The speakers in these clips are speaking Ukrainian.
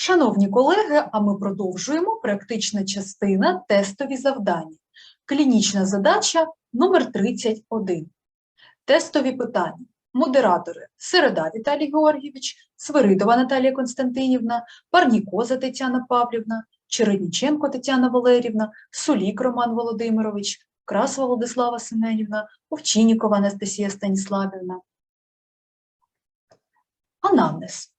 Шановні колеги, а ми продовжуємо практична частина тестові завдання. Клінічна задача номер 31. Тестові питання. Модератори Середа Віталій Георгійович, Свиридова Наталія Константинівна, Парнікоза Тетяна Павлівна, Чередніченко Тетяна Валерівна, Сулік Роман Володимирович, Крас Володислава Семенівна, Овчинікова Анастасія Станіславівна. Анамнез.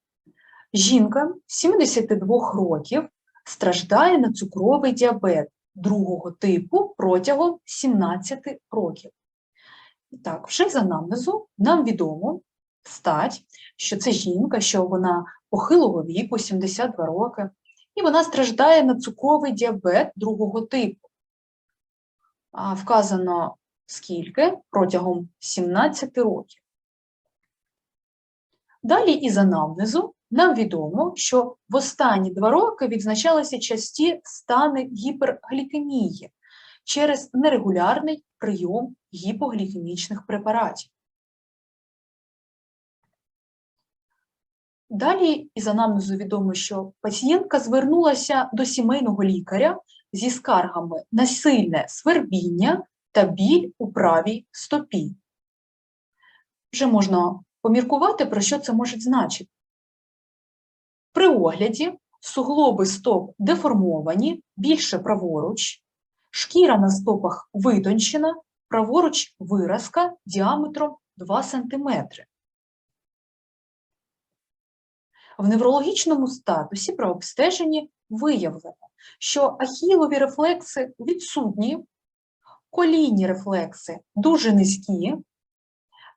Жінка 72 років страждає на цукровий діабет другого типу протягом 17 років. І так, вже з анамнезу нам відомо стать, що це жінка, що вона похилого віку, 72 роки, і вона страждає на цукровий діабет другого типу. А вказано скільки протягом 17 років. Далі із анамнезу нам відомо, що в останні два роки відзначалися часті стани гіперглікемії через нерегулярний прийом гіпоглікемічних препаратів. Далі із анамнезу відомо, що пацієнтка звернулася до сімейного лікаря зі скаргами на сильне свербіння та біль у правій стопі. Вже можна поміркувати, про що це може значити. При огляді суглоби стоп деформовані, більше праворуч, шкіра на стопах витончена, праворуч виразка діаметром 2 см. В неврологічному статусі при обстеженні виявлено, що ахілові рефлекси відсутні, колінні рефлекси дуже низькі,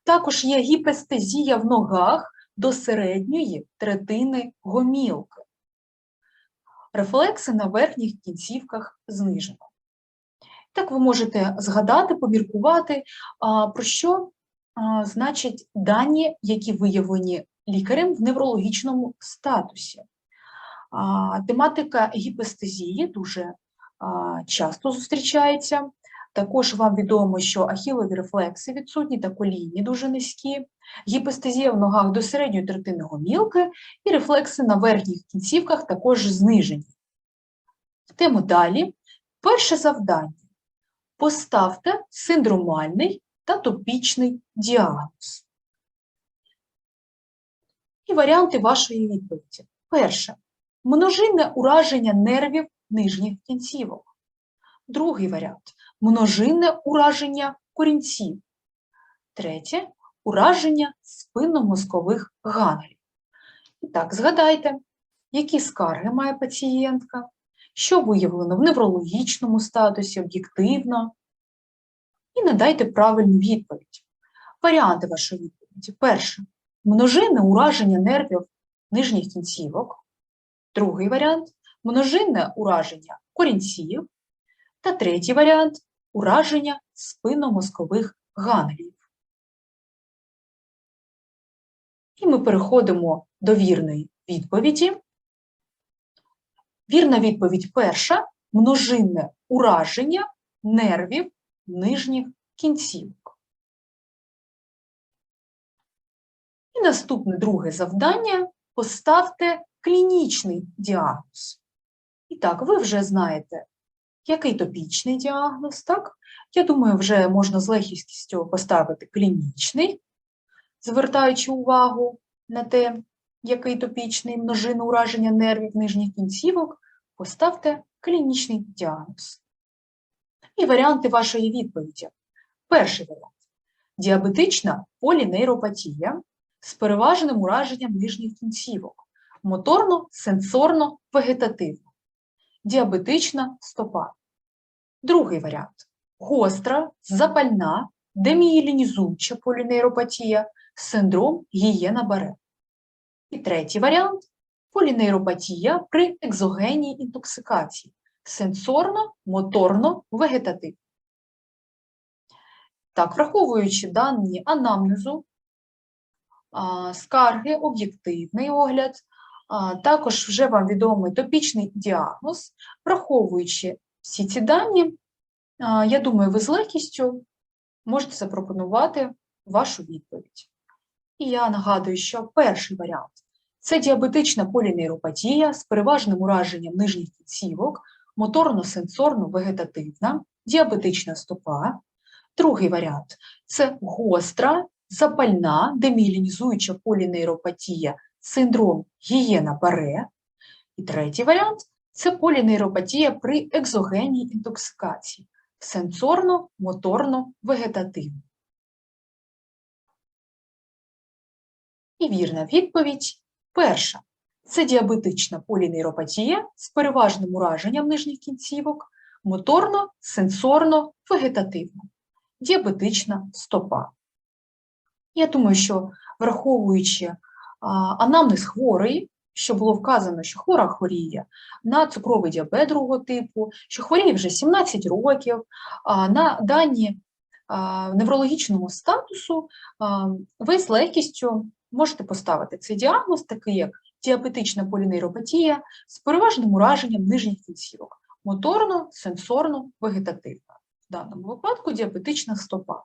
також є гіпестезія в ногах до середньої третини гомілки. Рефлекси на верхніх кінцівках знижено. Так ви можете згадати, поміркувати, про що значать дані, які виявлені лікарем в неврологічному статусі. Тематика гіпестезії дуже часто зустрічається. Також вам відомо, що ахілові рефлекси відсутні та колінні дуже низькі, гіпестезія в ногах до середньої третини гомілки і рефлекси на верхніх кінцівках також знижені. Йдемо далі. Перше завдання. Поставте синдромальний та топічний діагноз. І варіанти вашої відповіді. Перше. Множинне ураження нервів нижніх кінцівок. Другий варіант множинне ураження корінців. Третє ураження спинномозкових ганглів. І так, згадайте, які скарги має пацієнтка, що виявлено в неврологічному статусі, об'єктивно. І надайте правильну відповідь. Варіанти вашої відповіді. Перше множинне ураження нервів нижніх кінцівок. Другий варіант множинне ураження корінців. Та третій варіант ураження спинномозкових ганглів. І ми переходимо до вірної відповіді. Вірна відповідь перша множинне ураження нервів нижніх кінцівок. І наступне друге завдання поставте клінічний діагноз. І так, ви вже знаєте, який топічний діагноз, так? Я думаю, вже можна з легкістю поставити клінічний, звертаючи увагу на те, який топічний множина ураження нервів нижніх кінцівок, поставте клінічний діагноз. І варіанти вашої відповіді. Перший варіант діабетична полінейропатія з переважним ураженням нижніх кінцівок, моторно-сенсорно-вегетативна діабетична стопа. Другий варіант гостра, запальна, демієлінізуюча полінейропатія, синдром гієна баре. І третій варіант полінейропатія при екзогенній інтоксикації, сенсорно-моторно-вегетативна. Так, враховуючи дані анамнезу, скарги, об'єктивний огляд, також вже вам відомий топічний діагноз. Враховуючи всі ці дані, я думаю, ви з легкістю можете запропонувати вашу відповідь. І я нагадую, що перший варіант це діабетична полінейропатія з переважним ураженням нижніх кінцівок, моторно-сенсорно-вегетативна, діабетична стопа. Другий варіант це гостра, запальна, деміелінізуюча полінейропатія, синдром гієна баре. І третій варіант це полінейропатія при екзогенній інтоксикації, сенсорно-моторно-вегетативна. І вірна відповідь перша. Це діабетична полінейропатія з переважним ураженням нижніх кінцівок, моторно-сенсорно-вегетативна, діабетична стопа. Я думаю, що враховуючи анамнез хворої, що було вказано, що хвора хворіє на цукровий діабет другого типу, що хворіє вже 17 років, на дані неврологічного статусу, ви з легкістю можете поставити цей діагноз, такий як діабетична полінейропатія з переважним ураженням нижніх кінцівок, моторно, сенсорно, вегетативна. В даному випадку діабетична стопа.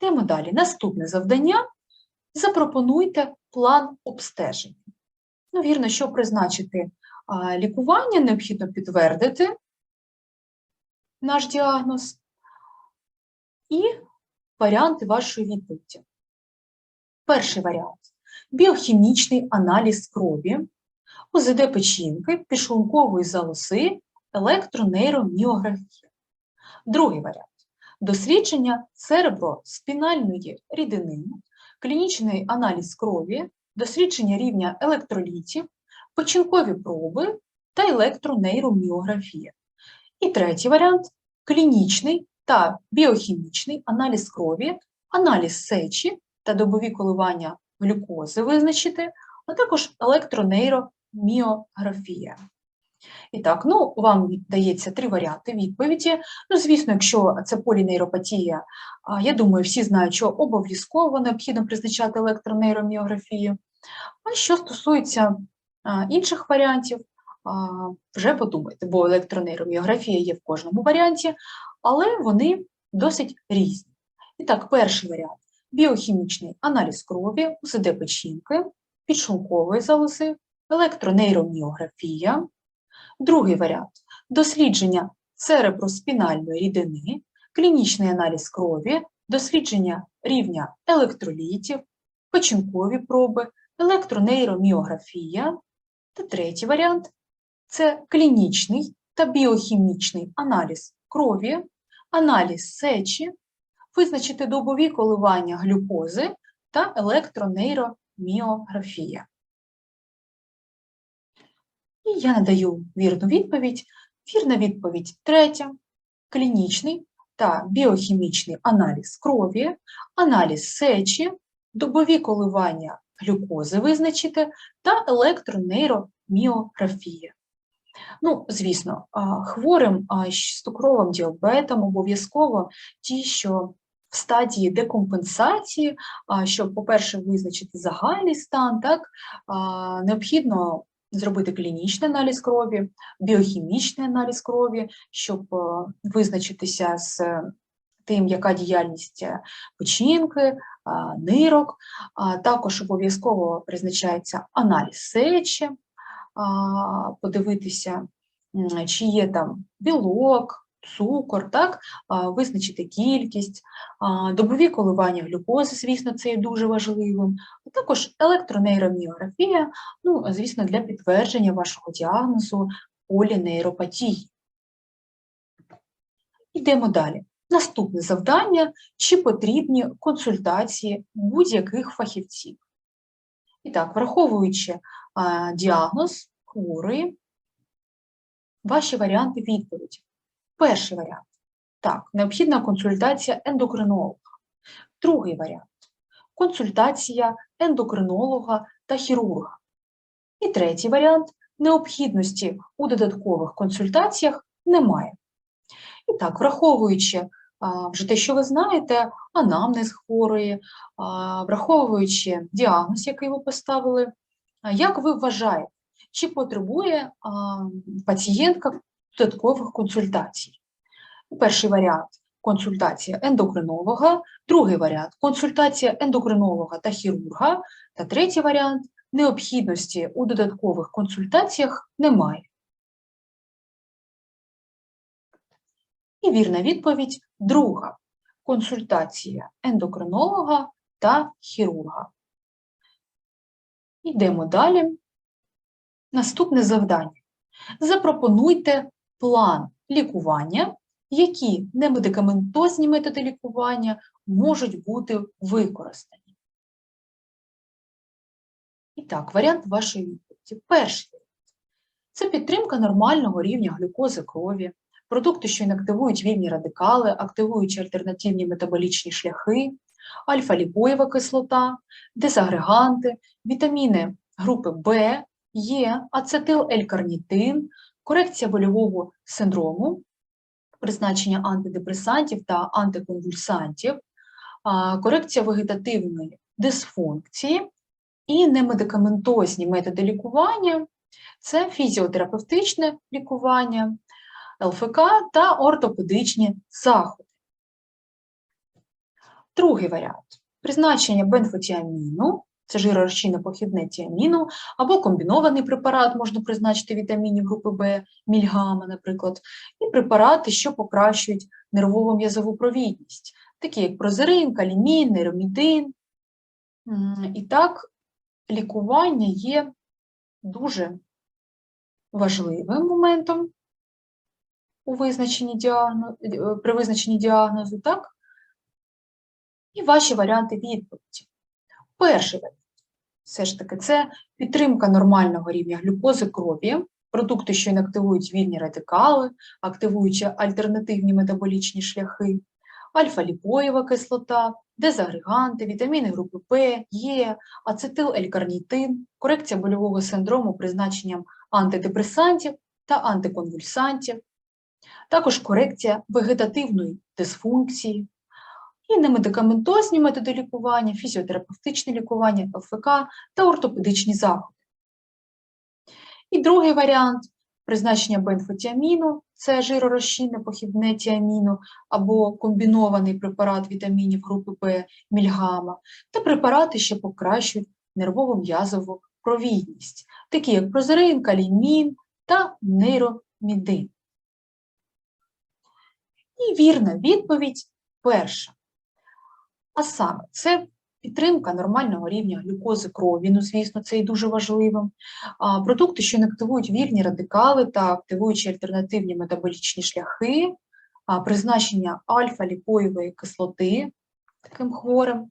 Йдемо далі. Наступне завдання. Запропонуйте план обстеження. Ну, вірно, щоб призначити лікування, необхідно підтвердити наш діагноз і варіанти вашої відповіді. Перший варіант біохімічний аналіз крові, УЗД печінки, підшлункової залози, електронейроміографія. Другий варіант дослідження цереброспінальної рідини, клінічний аналіз крові, дослідження рівня електролітів, печінкові проби та електронейроміографія. І третій варіант клінічний та біохімічний аналіз крові, аналіз сечі та добові коливання глюкози визначити, а також електронейроміографія. І так, ну, вам дається три варіанти відповіді. Ну, звісно, якщо це полінейропатія, я думаю, всі знають, що обов'язково необхідно призначати електронейроміографію. А що стосується інших варіантів, вже подумайте, бо електронейроміографія є в кожному варіанті, але вони досить різні. І так, перший варіант біохімічний аналіз крові, УЗД печінки, підшлункової залози, електронейроміографія. Другий варіант дослідження цереброспінальної рідини, клінічний аналіз крові, дослідження рівня електролітів, печінкові проби, електронейроміографія. Та третій варіант це клінічний та біохімічний аналіз крові, аналіз сечі, визначити добові коливання глюкози та електронейроміографія. І я надаю вірну відповідь. Вірна відповідь третя клінічний та біохімічний аналіз крові, аналіз сечі, добові коливання глюкози визначити та електронейроміографія. Ну, звісно, хворим з цукровим діабетом обов'язково ті, що в стадії декомпенсації, щоб, по-перше, визначити загальний стан, так, необхідно зробити клінічний аналіз крові, біохімічний аналіз крові, щоб визначитися з тим, яка діяльність печінки, нирок. Також обов'язково призначається аналіз сечі, подивитися, чи є там білок, цукор, так, визначити кількість, добові коливання глюкози, звісно, це є дуже важливим, а також електронейроміографія, ну, звісно, для підтвердження вашого діагнозу полінейропатії. Йдемо далі. Наступне завдання, чи потрібні консультації будь-яких фахівців. І так, враховуючи діагноз хворої, ваші варіанти відповіді. Перший варіант. Так, необхідна консультація ендокринолога. Другий варіант консультація ендокринолога та хірурга. І третій варіант необхідності у додаткових консультаціях немає. І так, враховуючи вже те, що ви знаєте, анамнез хворої, враховуючи діагноз, який ви поставили, як ви вважаєте, чи потребує пацієнтка додаткових консультацій. Перший варіант консультація ендокринолога, другий варіант консультація ендокринолога та хірурга, та третій варіант необхідності у додаткових консультаціях немає. І вірна відповідь друга консультація ендокринолога та хірурга. Йдемо далі. Наступне завдання. Запропонуйте план лікування, які немедикаментозні методи лікування можуть бути використані. І так, варіант вашої відповіді. Перший це підтримка нормального рівня глюкози крові, продукти, що інактивують вільні радикали, активуючи альтернативні метаболічні шляхи, альфа-ліпоєва кислота, дезагреганти, вітаміни групи В, Е, ацетил-L-карнітин, корекція больового синдрому, призначення антидепресантів та антиконвульсантів, корекція вегетативної дисфункції і немедикаментозні методи лікування це фізіотерапевтичне лікування, ЛФК та ортопедичні заходи. Другий варіант призначення бенфотіаміну, це жиророзчинне похідне тіаміну, або комбінований препарат можна призначити вітамінів групи В, мільгама, наприклад, і препарати, що покращують нервово м'язову провідність, такі як прозерин, калімін, нейромідин. І так, лікування є дуже важливим моментом у визначенні діагно... е, при визначенні діагнозу, так? І ваші варіанти відповіді. Перший варіант, все ж таки, це підтримка нормального рівня глюкози крові, продукти, що інактивують вільні радикали, активуючи альтернативні метаболічні шляхи, альфа-ліпоєва кислота, дезагреганти, вітаміни групи П, Е, ацетил-L-карнітин, корекція больового синдрому призначенням антидепресантів та антиконвульсантів, також корекція вегетативної дисфункції, і немедикаментозні методи лікування, фізіотерапевтичне лікування, ЛФК та ортопедичні заходи. І другий варіант призначення бенфотіаміну це жиророзчинне похідне тіаміну або комбінований препарат вітамінів групи Б мільгама та препарати, що покращують нервово-м'язову провідність, такі як прозерин, калімін та нейромідин. І вірна відповідь перша. А саме, це підтримка нормального рівня глюкози крові, ну, звісно, це і дуже важливо. А, Продукти, що інактивують вірні радикали та активуючи альтернативні метаболічні шляхи, а, призначення альфа-ліпоєвої кислоти таким хворим.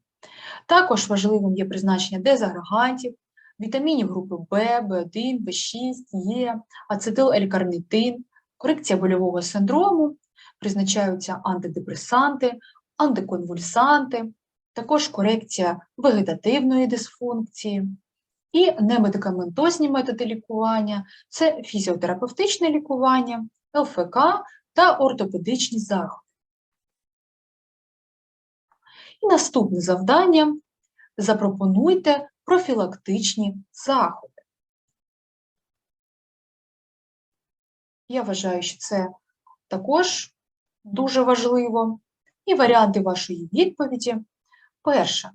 Також важливим є призначення дезагрегантів, вітамінів групи В, В1, В6, Е, ацетил-L-карнітин, корекція больового синдрому, призначаються антидепресанти, антиконвульсанти, також корекція вегетативної дисфункції і немедикаментозні методи лікування це фізіотерапевтичне лікування, ЛФК та ортопедичні заходи. І наступне завдання запропонуйте профілактичні заходи. Я вважаю, що це також дуже важливо. І варіанти вашої відповіді. Перше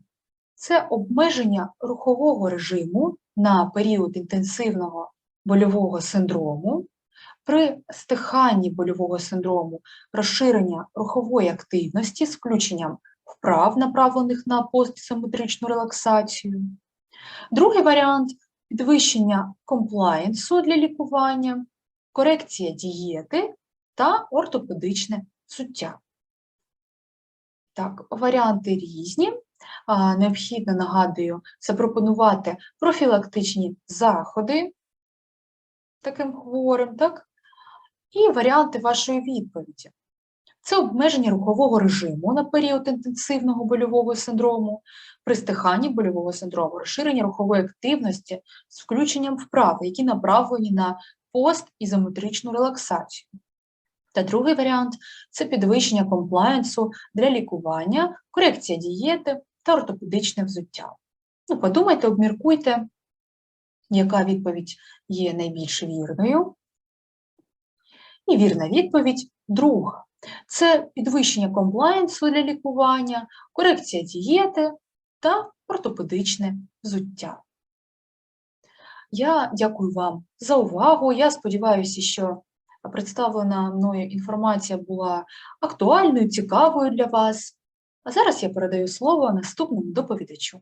це обмеження рухового режиму на період інтенсивного больового синдрому. При стиханні больового синдрому розширення рухової активності з включенням вправ, направлених на постсиметричну релаксацію. Другий варіант підвищення комплаєнсу для лікування, корекція дієти та ортопедичне суття. Так, варіанти різні. Необхідно, нагадую, запропонувати профілактичні заходи таким хворим, так? І варіанти вашої відповіді. Це обмеження рухового режиму на період інтенсивного больового синдрому, при стиханні больового синдрому, розширення рухової активності з включенням вправ, які направлені на постізометричну релаксацію. Та другий варіант це підвищення комплаєнсу для лікування, корекція дієти та ортопедичне взуття. Ну, подумайте, обміркуйте, яка відповідь є найбільш вірною. І вірна відповідь друга. Це підвищення комплаєнсу для лікування, корекція дієти та ортопедичне взуття. Я дякую вам за увагу. Я сподіваюся, що представлена мною інформація була актуальною, цікавою для вас. А зараз я передаю слово наступному доповідачу.